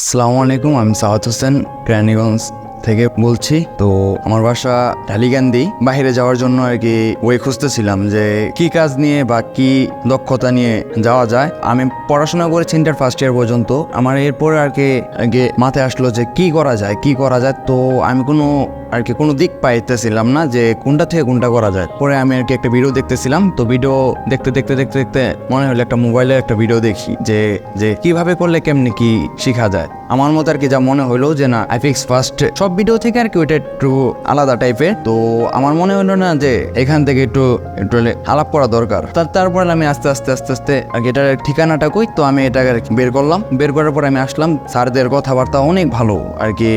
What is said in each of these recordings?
আসসালামু আলাইকুম, আমি সাহাত হোসেন, কেরানীগঞ্জ থেকে বলছি। তো আমার বাসা ঢালিগান্দি। বাইরে যাওয়ার জন্য আর কি ওই খুঁজতেছিলাম যে কি কাজ নিয়ে বা কি দক্ষতা নিয়ে যাওয়া যায়। আমি পড়াশোনা করেছি ইন্টার ফার্স্ট ইয়ার পর্যন্ত। আমার এরপরে আর কি মাথায় আসলো যে কি করা যায়, কি করা যায়। তো আমি কোনো আর কি কোনো দিক পাইতেছিলাম না যে কোনটা থেকে কোনটা করা যায়। পরে আমি আর কি একটা ভিডিও দেখতেছিলাম, তো ভিডিও দেখতে দেখতে দেখতে দেখতে মনে হলো একটা মোবাইলে একটা ভিডিও দেখি যে যে কীভাবে করলে কেমনি কি শেখা যায়। আমার মতো আর কি যা মনে হলো যে না আইফিক্স ফার্স্ট সব ভিডিও থেকে আর কি ওইটা একটু আলাদা টাইপের তো আমার মনে হলো না যে এখান থেকে একটু একটু আলাপ করা দরকার। তার তারপর আমি আস্তে আস্তে আস্তে আস্তে আর কি এটার ঠিকানাটা কই, তো আমি এটা আর কি বের করলাম। বের করার পর আমি আসলাম, স্যারদের কথাবার্তা অনেক ভালো আর কি,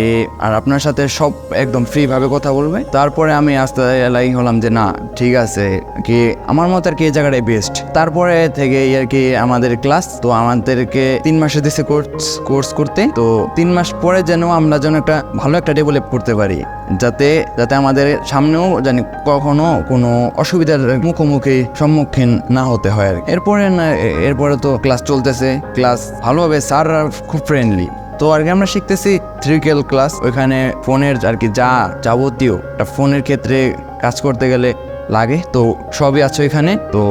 আর আপনার সাথে সব একদম ফ্রি ভাবে কথা বলবে। তারপরে আমি আস্তে এলাই হলাম যে না, ঠিক আছে, কি আমার মতো আর কি এই জায়গাটাই বেস্ট তারপরে থেকে আর কি আমাদের ক্লাস তো আমাদেরকে তিন মাসে দিছে কোর্স কোর্স করতে। তো তিন মাস পরে যেন আমরা যেন একটা ভালো একটা ডেভেলপ করতে পারি, যাতে যাতে আমাদের সামনেও জানি কখনো কোনো অসুবিধার মুখোমুখি সম্মুখীন না হতে হয় আর। এরপরে না এরপরে তো ক্লাস চলতেছে। ক্লাস ভালোভাবে স্যার খুব ফ্রেন্ডলি তো আর আমরা শিখতেছি থ্রিকেল ক্লাস ওইখানে ফোনের আর কি যা যাবতীয় ফোনের ক্ষেত্রে কাজ করতে গেলে লাগে, তো সবই আছে এখানে তো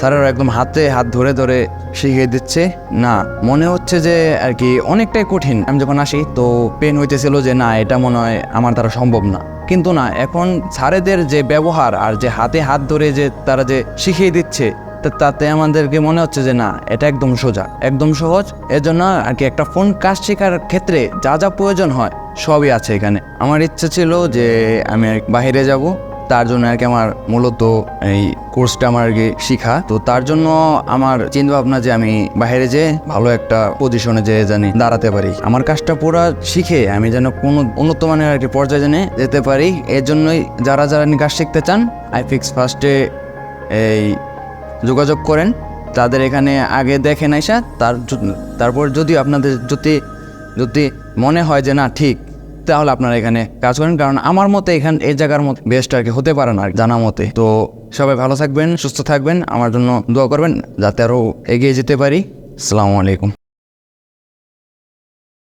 স্যারেরা একদম হাতে হাত ধরে ধরে শিখিয়ে দিচ্ছে। না, মনে হচ্ছে যে আর কি অনেকটাই কঠিন। আমি যখন আসি, তো পেন হইতেছিল যে না, এটা মনে হয় আমার দ্বারা সম্ভব না। কিন্তু না, এখন স্যারেদের যে ব্যবহার আর যে হাতে হাত ধরে যে তারা যে শিখিয়ে দিচ্ছে তা তাতে আমাদেরকে মনে হচ্ছে যে না, এটা একদম সোজা। একদম সহজ। এর জন্য আর কি একটা ফোন কাজ শেখার ক্ষেত্রে যা যা প্রয়োজন হয়, সবই আছে এখানে। আমার ইচ্ছা ছিল যে আমি বাইরে যাব। তার জন্য আর কি আমার মূলত এই কোর্সটা আমার আর কি শিখা। তো তার জন্য আমার চিন্তা ভাবনা যে আমি বাইরে যে ভালো একটা পজিশনে যে জানি দাঁড়াতে পারি। আমার কাজটা পুরো শিখে আমি যেন কোনো উন্নত মানের আর কি পর্যায়ে জেনে যেতে পারি। এর জন্যই যারা যারা কাজ শিখতে চান আই ফিক্স ফার্স্টে এই যোগাযোগ করেন। তাদের এখানে আগে দেখেন আইসা তার তারপর যদি আপনাদের যদি যদি মনে হয় যে না, ঠিক, তাহলে আপনারা এখানে কাজ করেন। কারণ আমার মতে এখান, এই জায়গার মতো, বেস্ট আর কি, হতে পারে না জানা মতে। তো সবাই ভালো থাকবেন, সুস্থ থাকবেন। আমার জন্য দোয়া করবেন, যাতে আরও এগিয়ে যেতে পারি। আসসালামু আলাইকুম।